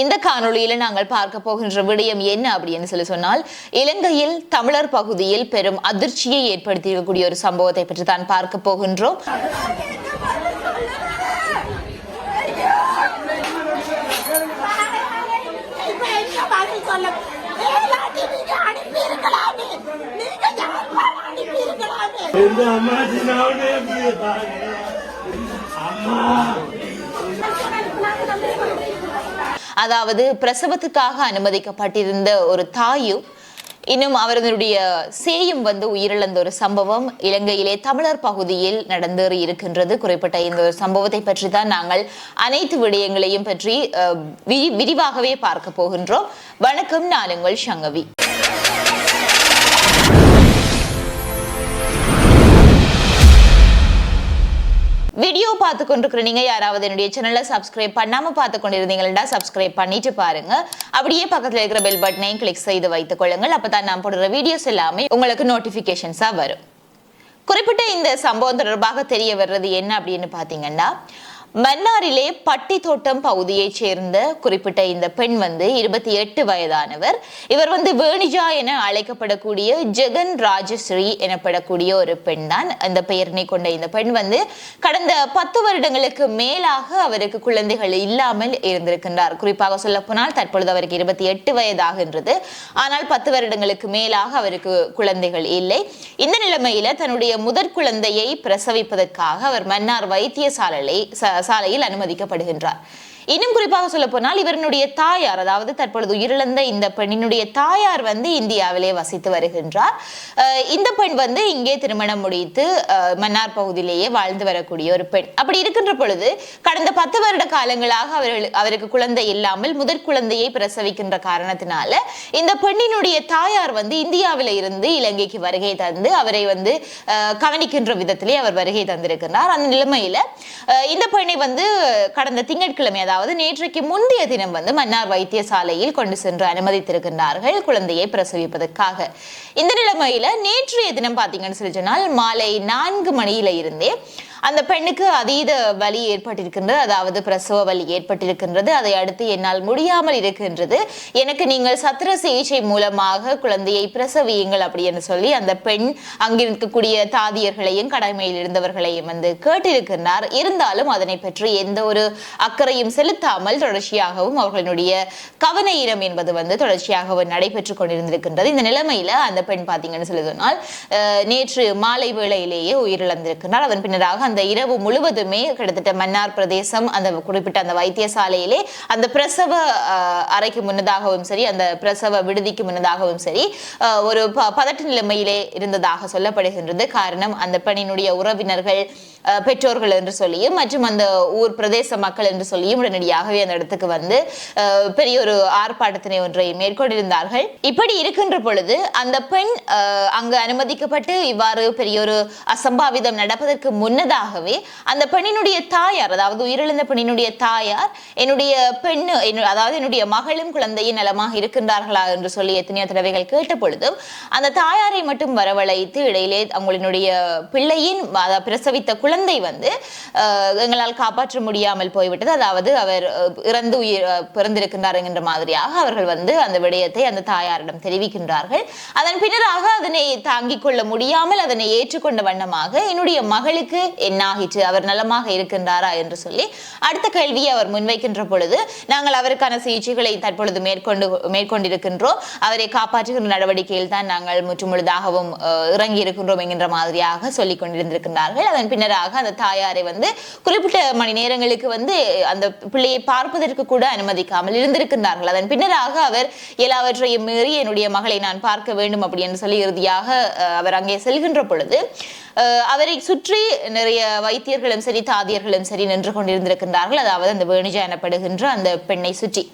இந்த காணொளியில நாங்கள் பார்க்க போகின்ற விடயம் என்ன அப்படின்னு சொல்லி சொன்னால் இலங்கையில் தமிழர் பகுதியில் பெரும் அதிர்ச்சியை ஏற்படுத்தியிருக்கக்கூடிய ஒரு சம்பவத்தை பற்றி தான் பார்க்க போகின்றோம். அம்மா அம்மா அதாவது பிரசவத்துக்காக அனுமதிக்கப்பட்டிருந்த ஒரு தாயும் இன்னும் அவர்களுடைய சேயும் வந்து உயிரிழந்த ஒரு சம்பவம் இலங்கையிலே தமிழர் பகுதியில் நடந்தேறி இருக்கின்றது. குறிப்பிட்ட இந்த ஒரு சம்பவத்தை பற்றி தான் நாங்கள் அனைத்து விடயங்களையும் பற்றி அஹ், விரி- விரிவாகவே பார்க்க போகின்றோம். வணக்கம் நான் உங்கள் சங்கவி. வீடியோ பார்த்து கொண்டிருக்கிற நீங்க யாராவது என்னுடைய சேனலை சப்ஸ்கிரைப் பண்ணாம பார்த்து கொண்டிருந்தீங்கன்னா சப்ஸ்கிரைப் பண்ணிட்டு பாருங்க. அப்படியே பக்கத்துல இருக்கிற பெல் பட்டனையும் கிளிக் செய்து வைத்துக் கொள்ளுங்கள். அப்பதான் நான் போடுற வீடியோஸ் எல்லாமே உங்களுக்கு நோட்டிபிகேஷன்ஸா வரும். குறிப்பிட்ட இந்த சம்பவம் தொடர்பாக தெரிய வர்றது என்ன அப்படின்னு பாத்தீங்கன்னா மன்னாரிலே பட்டி தோட்டம் பகுதியைச் சேர்ந்த குறிப்பிட்ட இந்த பெண் வந்து இருபத்தி எட்டு வயதானவர். இவர் வந்து வேணிஜா என அழைக்கப்படக்கூடிய ஜெகன் ராஜஸ்ரீ எனப்படக்கூடிய ஒரு பெண் தான் அந்த பெயரினை கொண்ட இந்த பெண் வந்து கடந்த பத்து வருடங்களுக்கு மேலாக அவருக்கு குழந்தைகள் இல்லாமல் இருந்திருக்கின்றார். குறிப்பாக சொல்ல போனால் தற்பொழுது அவருக்கு இருபத்தி எட்டு வயதாகின்றது. ஆனால் பத்து வருடங்களுக்கு மேலாக அவருக்கு குழந்தைகள் இல்லை. இந்த நிலைமையில தன்னுடைய முதற் குழந்தையை பிரசவிப்பதற்காக அவர் மன்னார் வைத்தியசாலையை சாலையில் அனுமதிக்கப்படுகின்றார். இன்னும் குறிப்பாக சொல்ல போனால் இவருடைய தாயார் அதாவது தற்பொழுது உயிரிழந்த இந்த பெண்ணினுடைய தாயார் வந்து இந்தியாவிலே வசித்து வருகின்றார். இந்த பெண் வந்து இங்கே திருமணம் முடித்து மன்னார் பகுதியிலேயே வாழ்ந்து வரக்கூடிய ஒரு பெண். அப்படி இருக்கின்ற பொழுது கடந்த பத்து வருட காலங்களாக அவர்கள் அவருக்கு குழந்தை இல்லாமல் முதற் குழந்தையை பிரசவிக்கின்ற காரணத்தினால இந்த பெண்ணினுடைய தாயார் வந்து இந்தியாவில இருந்து இலங்கைக்கு வருகை தந்து அவரை வந்து கவனிக்கின்ற விதத்திலே அவர் வருகை தந்திருக்கிறார் அந்த நிலைமையில இந்த பெண்ணை வந்து கடந்த திங்கட்கிழமை அதாவது அதாவது நேற்றைக்கு முந்தைய தினம் வந்து மன்னார் வைத்தியசாலையில் கொண்டு சென்று அனுமதித்திருக்கின்றார்கள் குழந்தையை பிரசவிப்பதற்காக. இந்த நிலைமையில நேற்றைய தினம் பாத்தீங்கன்னு சொல்லி சொன்னால் மாலை நான்கு மணியில இருந்தே அந்த பெண்ணுக்கு அதீத வலி ஏற்பட்டிருக்கின்றது அதாவது பிரசவ வலி ஏற்பட்டிருக்கின்றது. அதை அடுத்து என்னால் முடியாமல் இருக்கின்றது. எனக்கு நீங்கள் சத்திர சிகிச்சை மூலமாக குழந்தையை பிரசவியுங்கள் அப்படின்னு சொல்லி அந்த பெண் அங்கிருக்கக்கூடிய தாதியர்களையும் கடமையில் இருந்தவர்களையும் வந்து கேட்டிருக்கின்றார். இருந்தாலும் அதனை பற்றி எந்த ஒரு அக்கறையும் செலுத்தாமல் தொடர்ச்சியாகவும் அவர்களுடைய கவன ஈரம் என்பது வந்து தொடர்ச்சியாகவும் நடைபெற்றுக் கொண்டிருந்திருக்கின்றது. இந்த நிலைமையில அந்த பெண் பார்த்தீங்கன்னு சொல்லி சொன்னால் அஹ், நேற்று மாலை வேளையிலேயே உயிரிழந்திருக்கின்றார். அதன் பின்னராக அந்த இரவு முழுவதுமே கிட்டத்தட்ட மன்னார் பிரதேசம் அந்த குறிப்பிட்ட அந்த வைத்தியசாலையிலே அந்த பிரசவ அறைக்கு முன்னதாகவும் சரி அந்த பிரசவ விடுதிக்கு முன்னதாகவும் சரி ஒரு ப- பதட்ட நிலைமையிலே இருந்ததாக சொல்லப்படுகின்றது. காரணம் அந்த பெண்ணினுடைய உறவினர்கள் பெற்றோர்கள் என்று சொல்லியும் மற்றும் அந்த ஊர் பிரதேச மக்கள் என்று சொல்லியும் உடனடியாகவே அந்த இடத்துக்கு வந்து பெரிய ஒரு ஆர்ப்பாட்டத்தினை ஒன்றை மேற்கொண்டிருந்தார்கள். இப்படி இருக்கின்ற பொழுது அந்த பெண் அஹ், அங்கு அனுமதிக்கப்பட்டு இவ்வாறு பெரிய ஒரு அசம்பாவிதம் நடப்பதற்கு முன்னதாக முன்னதாகவே அந்த பெண்ணினுடைய தாயார் அதாவது உயிரிழந்த பெண்ணினுடைய தாயார் என்னுடைய பெண்ணு அதாவது என்னுடைய மகளும் குழந்தையும் நலமாக இருக்கின்றார்களா என்று சொல்லி எத்தனையோ தடவைகள் கேட்ட பொழுதும் அந்த தாயாரை மட்டும் வரவழைத்து இடையிலே அவங்களினுடைய பிள்ளையின் பிரசவித்த குழந்தை வந்து எங்களால் காப்பாற்ற முடியாமல் போய்விட்டது. அதாவது அவர் இறந்து உயிர் பிறந்திருக்கின்றார் என்கின்ற மாதிரியாக அவர்கள் வந்து அந்த விடயத்தை அந்த தாயாரிடம் தெரிவிக்கின்றார்கள். அதன் பின்னராக அதனை தாங்கிக் கொள்ள முடியாமல் அதனை ஏற்றுக்கொண்ட வண்ணமாக என்னுடைய மகளுக்கு என்னாகிற்று? அவர் நலமாக இருக்கின்றாரா என்று சொல்லி அடுத்த கேள்வியை அவர் முன்வைக்கின்ற பொழுது நாங்கள் அவருக்கான சிகிச்சைகளை தற்பொழுது மேற்கொண்டு மேற்கொண்டிருக்கின்றோம். அவரை காப்பாற்றுகின்ற நடவடிக்கையில் தான் நாங்கள் முற்றுமுழுதாகவும் இறங்கி இருக்கின்றோம் என்கின்ற மாதிரியாக சொல்லிக் கொண்டிருந்திருக்கின்றார்கள். அதன் பின்னராக அந்த தாயாரை வந்து குறிப்பிட்ட மணி நேரங்களுக்கு வந்து அந்த பிள்ளையை பார்ப்பதற்கு கூட அனுமதிக்காமல் இருந்திருக்கின்றார்கள். அதன் பின்னராக அவர் எல்லாவற்றையும் மீறி என்னுடைய மகளை நான் பார்க்க வேண்டும் அப்படின்னு சொல்லி இறுதியாக அவர் அங்கே செல்கின்ற பொழுது அவரை சுற்றி நிறைய வைத்தியர்களும் சரி தாதியர்களும் சரி நின்று கொண்டிருந்திருக்கின்றார்கள். அதாவது அந்த வேணிஜா எனப்படுகின்ற அந்த பெண்ணை சுற்றி.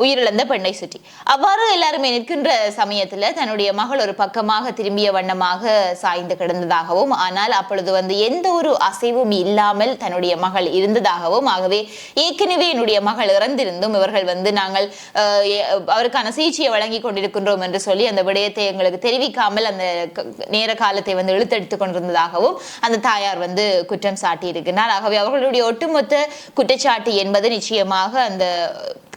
உயிரிழந்த பெண்ணை சுற்றி. அவ்வாறு எல்லாருமே நிற்கின்ற சமயத்துல தன்னுடைய மகள் ஒரு பக்கமாக திரும்பிய வண்ணமாக சாய்ந்து கிடந்ததாகவும் ஆனால் அப்பொழுது வந்து எந்த ஒரு அசைவும் இல்லாமல் தன்னுடைய மகள் இருந்ததாகவும் ஆகவே ஏற்கனவே என்னுடைய மகள் இறந்திருந்தும் இவர்கள் வந்து நாங்கள் அஹ், அவருக்கான சிகிச்சையை வழங்கி கொண்டிருக்கின்றோம் என்று சொல்லி அந்த விடயத்தை எங்களுக்கு தெரிவிக்காமல் அந்த நேர காலத்தை வந்து இழுத்தெடுத்துக் கொண்டிருந்ததாகவும் அந்த தாயார் வந்து குற்றம் சாட்டி இருக்கிறார் ஆகவே அவர்களுடைய ஒட்டுமொத்த குற்றச்சாட்டு என்பது நிச்சயமாக அந்த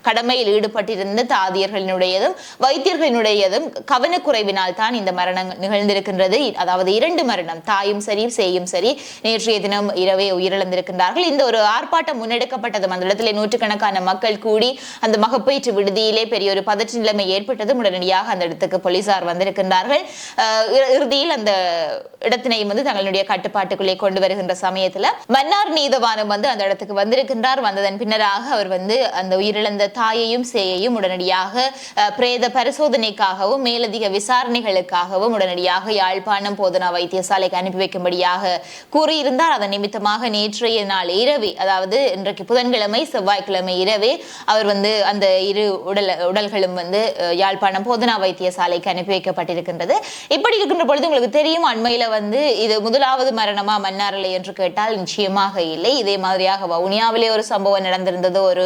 கடமையில் ஈடுபட்டிருந்த தாதியர்களினுடையதும் வைத்தியர்களினுடையதும் கவனக்குறைவினால் தான் இந்த மரணம் நிகழ்ந்திருக்கின்றது. அதாவது இரண்டு மரணம் தாயும் சரி சேயும் சரி நேற்றைய தினம் இரவே உயிரிழந்திருக்கின்றார்கள். இந்த ஒரு ஆர்ப்பாட்டம் முன்னெடுக்கப்பட்டது. அந்த இடத்திலே நூற்றுக்கணக்கான மக்கள் கூடி அந்த மகப்பேற்று விடுதியிலே பெரிய ஒரு பதற்ற நிலைமை ஏற்பட்டதும் உடனடியாக அந்த இடத்துக்கு போலீசார் வந்திருக்கின்றார்கள். இறுதியில் அந்த இடத்தினையும் வந்து தங்களுடைய கட்டுப்பாட்டுக்குள்ளே கொண்டு வருகின்ற சமயத்துல மன்னார் நீதவானம் வந்து அந்த இடத்துக்கு வந்திருக்கின்றார். வந்ததன் பின்னராக அவர் வந்து அந்த உயிரிழந்த தாயையும் சேயையும் உடனடியாக பிரேத பரிசோதனைக்காகவும் மேலதிக விசாரணைகளுக்காகவும் உடனடியாக யாழ்ப்பாணம் போதனா வைத்தியசாலைக்கு அனுப்பி வைக்கும்படியாக கூறியிருந்தார். அதன் நிமித்தமாக நேற்றைய நாள் இரவே அதாவது இன்றைக்கு புதன்கிழமை செவ்வாய்க்கிழமை இரவே அவர் வந்து அந்த இரு உடல் உடல்களும் வந்து யாழ்ப்பாணம் போதனா வைத்தியசாலைக்கு அனுப்பி வைக்கப்பட்டிருக்கின்றது. இப்படி இருக்கின்ற பொழுது உங்களுக்கு தெரியும் அண்மையில வந்து இது முதலாவது மரணமா மன்னாரில் என்று கேட்டால் நிச்சயமாக இல்லை. இதே மாதிரியாக வவுனியாவிலே ஒரு சம்பவம் நடந்திருந்தது. ஒரு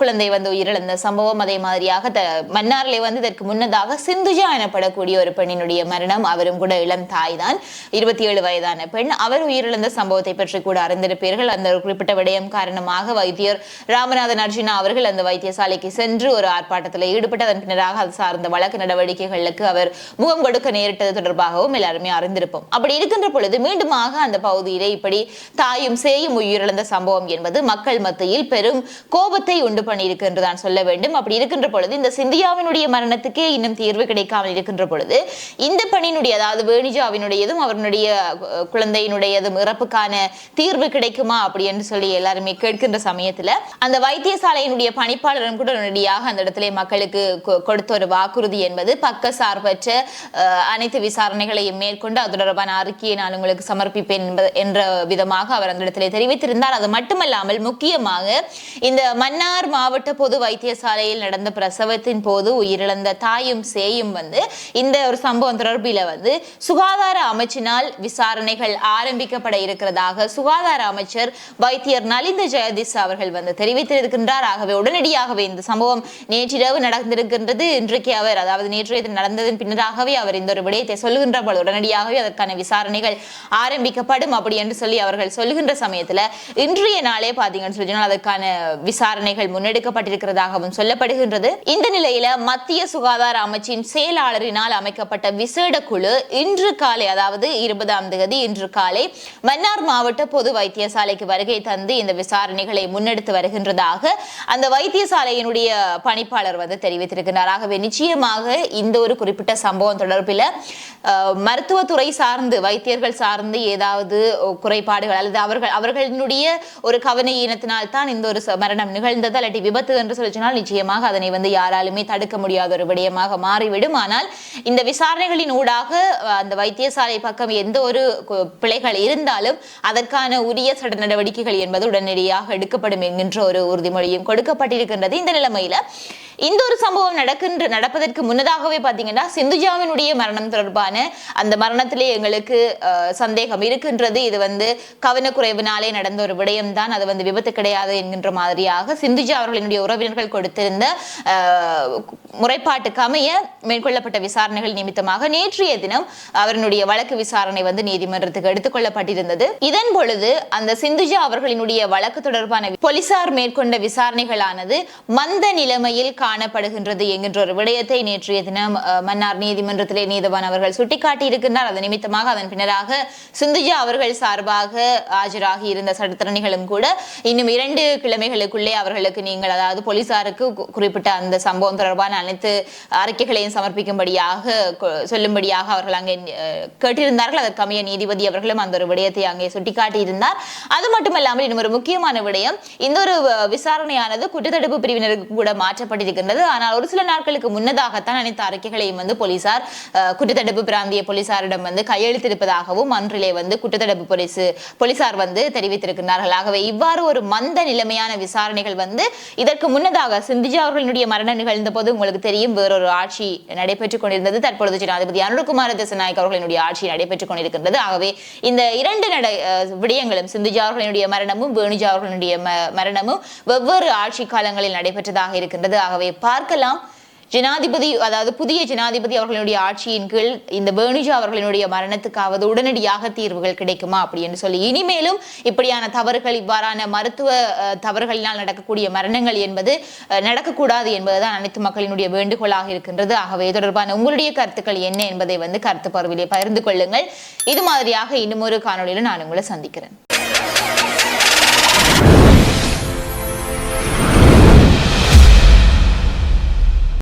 குழந்தை வந்து உயிரிழந்த சம்பவம் அதே மாதிரியாக த- மன்னாரிலே வந்து இதற்கு முன்னதாக சிந்துஜா எனப்படக்கூடிய ஒரு பெண்ணினுடைய மரணம். அவரும் கூட இளம் தாய் தான் இருபத்தி ஏழு வயதான பெண். அவர் உயிரிழந்த சம்பவத்தை பற்றி கூட அறிந்திருப்பீர்கள். அந்த குறிப்பிட்ட விடயம் காரணமாக வைத்தியர் ராமநாதன் அர்ஜுனா அவர்கள் அந்த வைத்தியசாலைக்கு சென்று ஒரு ஆர்ப்பாட்டத்தில் ஈடுபட்டு அதன் பின்னராக அது சார்ந்த வழக்கு நடவடிக்கைகளுக்கு அவர் முகம் கொடுக்க நேரிட்டது தொடர்பாகவும் எல்லாருமே அறிந்திருப்போம். அப்படி இருக்கின்ற பொழுது மீண்டுமாக அந்த பகுதியிலே இப்படி தாயும் சேயும் உயிரிழந்த சம்பவம் என்பது மக்கள் மத்தியில் பெரும் கோபத்தை உண்டு பண்ணியிருக்கின்ற என்றுதான் சொல்ல வேண்டும். அப்படி இருக்கின்ற பொழுது இந்த சிந்தியாவினுடைய மரணத்துக்கே இன்னும் தீர்வு கிடைக்காமல் இருக்கின்ற பொழுது இந்த பணியினுடைய அதாவது வேணிஜாவினுடையதும் அவருடைய குழந்தையினுடையதும் இறப்புக்கான தீர்வு கிடைக்குமா அப்படி என்று சொல்லி எல்லாருமே கேட்கின்ற சமயத்துல அந்த வைத்தியசாலையினுடைய பணிப்பாளரும் கூட உடனடியாக அந்த இடத்துல மக்களுக்கு கொடுத்த ஒரு வாக்குறுதி என்பது பக்க சார்பற்ற அனைத்து விசாரணைகளையும் மேற்கொண்டு அது தொடர்பான அறிக்கையை நான் உங்களுக்கு சமர்ப்பிப்பேன் என்ற விதமாக அவர் அந்த இடத்துல தெரிவித்திருந்தார். அது மட்டுமல்லாமல் முக்கியமாக இந்த மன்னார் மாவட்ட பொது வைத்தியசாலையில் நடந்த பிரசவத்தின் போது உயிரிழந்த தாயும் சேயும் வந்து இந்த ஒரு சம்பவம் தொடர்பில் வந்து சுகாதார அமைச்சினால் விசாரணைகள் ஆரம்பிக்கப்பட இருக்கிறதாக சுகாதார அமைச்சர் வைத்தியர் நலிந்த ஜெயதிஸ் அவர்கள் வந்து தெரிவித்திருக்கின்றார். ஆகவே உடனடியாகவே இந்த சம்பவம் நேற்றிரவு நடந்திருக்கின்றது. இன்றைக்கு அவர் அதாவது நேற்றைய நடந்ததன் பின்னராகவே அவர் இந்த ஒரு விடயத்தை சொல்லுகின்ற பொழுது உடனடியாகவே அதற்கான விசாரணைகள் ஆரம்பிக்கப்படும் அப்படி என்று சொல்லி அவர்கள் சொல்லுகின்ற சமயத்துல இன்றைய நாளே பாத்தீங்கன்னு சொல்லி அதற்கான விசாரணைகள் முன்னெடுக்கப்பட்டிருக்கிறதாகவும் சொல்லப்படுகின்றது. இந்த நிலையில மத்திய சுகாதார அமைச்சின் செயலாளரினால் அமைக்கப்பட்ட விசேட குழு இன்று காலை அதாவது இருபதாம் தேதி இன்று காலை மன்னார் மாவட்ட பொது வைத்தியசாலைக்கு வருகை தந்து இந்த விசாரணைகளை முன்னெடுத்து வருகின்றதாக அந்த வைத்தியசாலையினுடைய பணிப்பாளர் வந்து தெரிவித்திருக்கிறார். ஆகவே நிச்சயமாக இந்த ஒரு குறிப்பிட்ட சம்பவம் தொடர்பில் மருத்துவத்துறை சார்ந்து வைத்தியர்கள் சார்ந்து ஏதாவது குறைபாடுகள் அல்லது அவர்கள் அவர்களினுடைய ஒரு கவன ஈனத்தினால் தான் இந்த ஒரு மரணம் நிகழ்ந்தது அல்லது விபத்து என்று சொல்லி சொன்னால் நிச்சயமாக அதனை வந்து யாராலுமே தடுக்க முடியாத ஒரு விடயமாக மாறிவிடும். ஆனால் இந்த விசாரணைகளின் ஊடாக அந்த வைத்தியசாலை பக்கம் எந்த ஒரு பிழைகள் இருந்தாலும் அதற்கான உரிய சட்ட நடவடிக்கைகள் என்பது உடனடியாக எடுக்கப்படும் என்கின்ற ஒரு உறுதிமொழியும் கொடுக்கப்பட்டிருக்கின்றது. இந்த நிலைமையில இந்த ஒரு சம்பவம் நடக்கின்ற நடப்பதற்கு முன்னதாகவே பாத்தீங்கன்னா சிந்துஜாவினுடைய மரணம் தொடர்பான அந்த மரணத்திலே எங்களுக்கு சந்தேகம் இருக்கின்றது. இது வந்து கவனக்குறைவினாலே நடந்த ஒரு விடயம்தான். அது வந்து விபத்து கிடையாது என்கின்ற மாதிரியாக சிந்துஜா அவர்களினுடைய உறவினர்கள் கொடுத்திருந்த அஹ், முறைப்பாட்டுக்கு அமைய மேற்கொள்ளப்பட்ட விசாரணைகள் நிமித்தமாக நேற்றைய தினம் அவர்களுடைய வழக்கு விசாரணை வந்து நீதிமன்றத்துக்கு எடுத்துக்கொள்ளப்பட்டிருந்தது இதன் பொழுது அந்த சிந்துஜா அவர்களினுடைய வழக்கு தொடர்பான போலீசார் மேற்கொண்ட விசாரணைகளானது மந்த நிலைமையில் காணப்படுகின்றது என்கின்ற ஒரு விடயத்தை நேற்றைய தினம் மன்னார் நீதிமன்றத்திலே நீதவான் அவர்கள் சுட்டிக்காட்டியிருக்கின்றார். அதன் நிமித்தமாக அதன் பின்னராக சிந்துஜா அவர்கள் சார்பாக ஆஜராகி இருந்த சட்டத்தரணிகளும் கூட இன்னும் இரண்டு கிழமைகளுக்குள்ளே அவர்களுக்கு நீங்கள் அதாவது அதாவது போலீசாருக்கு குறிப்பிட்ட அந்த சம்பவம் தொடர்பான அனைத்து அறிக்கைகளையும் சமர்ப்பிக்கும்படியாக சொல்லும்படியாக அவர்கள் அங்கே கேட்டிருந்தார்கள். அதற்கமைய நீதிபதி அவர்களும் அந்த ஒரு விடயத்தை அங்கே சுட்டிக்காட்டியிருந்தார். அது மட்டுமல்லாமல் இன்னும் ஒரு முக்கியமான விடயம் இந்த ஒரு விசாரணையானது குற்றத்தடுப்பு பிரிவினருக்கு கூட மாற்றப்பட்டிருக்கின்றது. ஆனால் ஒரு சில நாட்களுக்கு முன்னதாகத்தான் அனைத்து அறிக்கைகளையும் வந்து போலீசார் குற்றத்தடுப்பு பிராந்திய போலீசாரிடம் வந்து கையெழுத்திருப்பதாகவும் அன்றிலே வந்து குற்றத்தடுப்பு போலீஸ் போலீசார் வந்து தெரிவித்திருக்கிறார்கள் ஆகவே இவ்வாறு ஒரு மந்த நிலைமையான விசாரணைகள் வந்து இதற்கு முன்னதாக சிந்திஜா அவர்களினுடைய மரணம் நிகழ்ந்த போது உங்களுக்கு தெரியும் வேறொரு ஆட்சி நடைபெற்றுக் கொண்டிருந்தது. தற்பொழுது ஜனாதிபதி அனுரகுமார திசநாயக் அவர்களினுடைய ஆட்சி நடைபெற்றுக் கொண்டிருக்கின்றது. ஆகவே இந்த இரண்டு நட விடயங்களும் சிந்திஜா அவர்களினுடைய மரணமும் வேணுஜா அவர்களினுடைய மரணமும் வெவ்வேறு ஆட்சி காலங்களில் நடைபெற்றதாக இருக்கின்றது. ஆகவே பார்க்கலாம். ஜனாதிபதி அதாவது புதிய ஜனாதிபதி அவர்களுடைய ஆட்சியின் கீழ் இந்த பேணுஜா அவர்களுடைய மரணத்துக்காவது உடனடியாக தீர்வுகள் கிடைக்குமா அப்படி என்று சொல்லி. இனிமேலும் இப்படியான தவறுகள் இவ்வாறான மருத்துவ அஹ், தவறுகளினால் நடக்கக்கூடிய மரணங்கள் என்பது அஹ், நடக்கக்கூடாது என்பதுதான் அனைத்து மக்களினுடைய வேண்டுகோளாக இருக்கின்றது. ஆகவே தொடர்பான உங்களுடைய கருத்துக்கள் என்ன என்பதை வந்து கருத்து பருவிலே பகிர்ந்து கொள்ளுங்கள். இது மாதிரியாக இன்னும் ஒரு காணொலியில் நான் உங்களை சந்திக்கிறேன்.